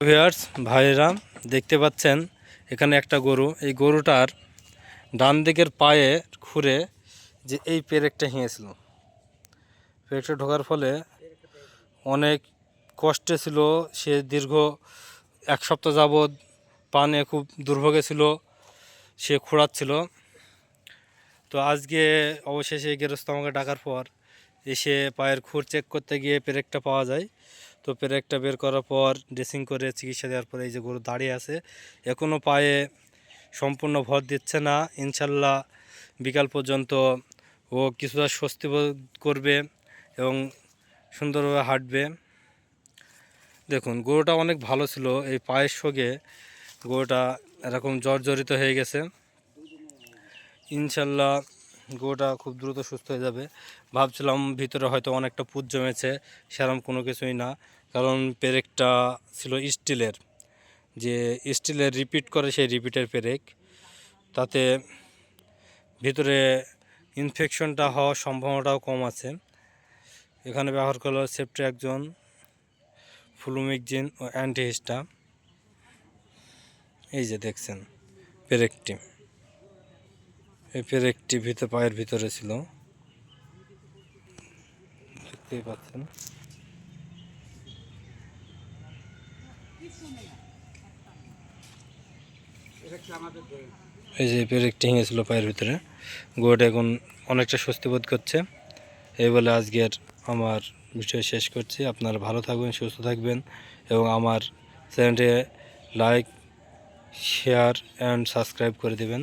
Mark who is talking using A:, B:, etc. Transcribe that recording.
A: Viewers ভাইরা দেখতে পাচ্ছেন, এখানে একটা গরু। এই গরুটার ডান দিকের পায়ে খুঁড়ে যে এই পেরেকটা হিঁয়েছিল। পেরেকটা ঢোকার ফলে অনেক কষ্টে ছিল। সে দীর্ঘ এক সপ্তাহ যাবৎ পানে খুব দুর্ভোগে ছিল। সে খোঁড়াচ্ছিল। তো আজকে অবশেষে গেরস্ত আমাকে ডাকার পর এসে পায়ের খুঁড় চেক করতে গিয়ে পেরেকটা পাওয়া যায়। তো পেরেকটা বের করার পর ড্রেসিং করে চিকিৎসা দেওয়ার পরে এই যে গরু দাঁড়িয়ে আছে এখনও পায়ে সম্পূর্ণ ভর দিচ্ছে না। ইনশাল্লাহ বিকাল পর্যন্ত ও কিছুটা স্বস্তি করবে এবং সুন্দরভাবে হাঁটবে। দেখুন, গরুটা অনেক ভালো ছিল, এই পায়ের সঙ্গে গরুটা এরকম জর্জরিত হয়ে গেছে। ইনশাল্লাহ গরুটা খুব দ্রুত সুস্থ হয়ে যাবে। ভাবছিলাম ভিতরে হয়তো অনেকটা পুজ জমেছে সেরকম কোনো কিছুই না। কারণ পেরেকটা ছিল স্টিলের। যে স্টিলের রিপিট করে সেই রিপিটের পেরেক। তাতে ভিতরে ইনফেকশনটা হওয়ার সম্ভাবনাটাও কম আছে। এখানে ব্যবহার করল সেফটি একজন ফ্লুমিকজিন ও অ্যান্টিহিস্টা। এই যে দেখছেন পেরেকটি। এই একটি ভিতর পায়ের ভিতরে ছিল। দেখতেই পাচ্ছেন। এই যে পেরেকটি ভেঙেছিল পায়ের ভিতরে। গোয়াটা এখন অনেকটা স্বস্তি বোধ করছে। এই বলে আজকের আমার বিষয় শেষ করছি। আপনারা ভালো থাকবেন, সুস্থ থাকবেন এবং আমার চ্যানেলটি লাইক শেয়ার অ্যান্ড সাবস্ক্রাইব করে দেবেন।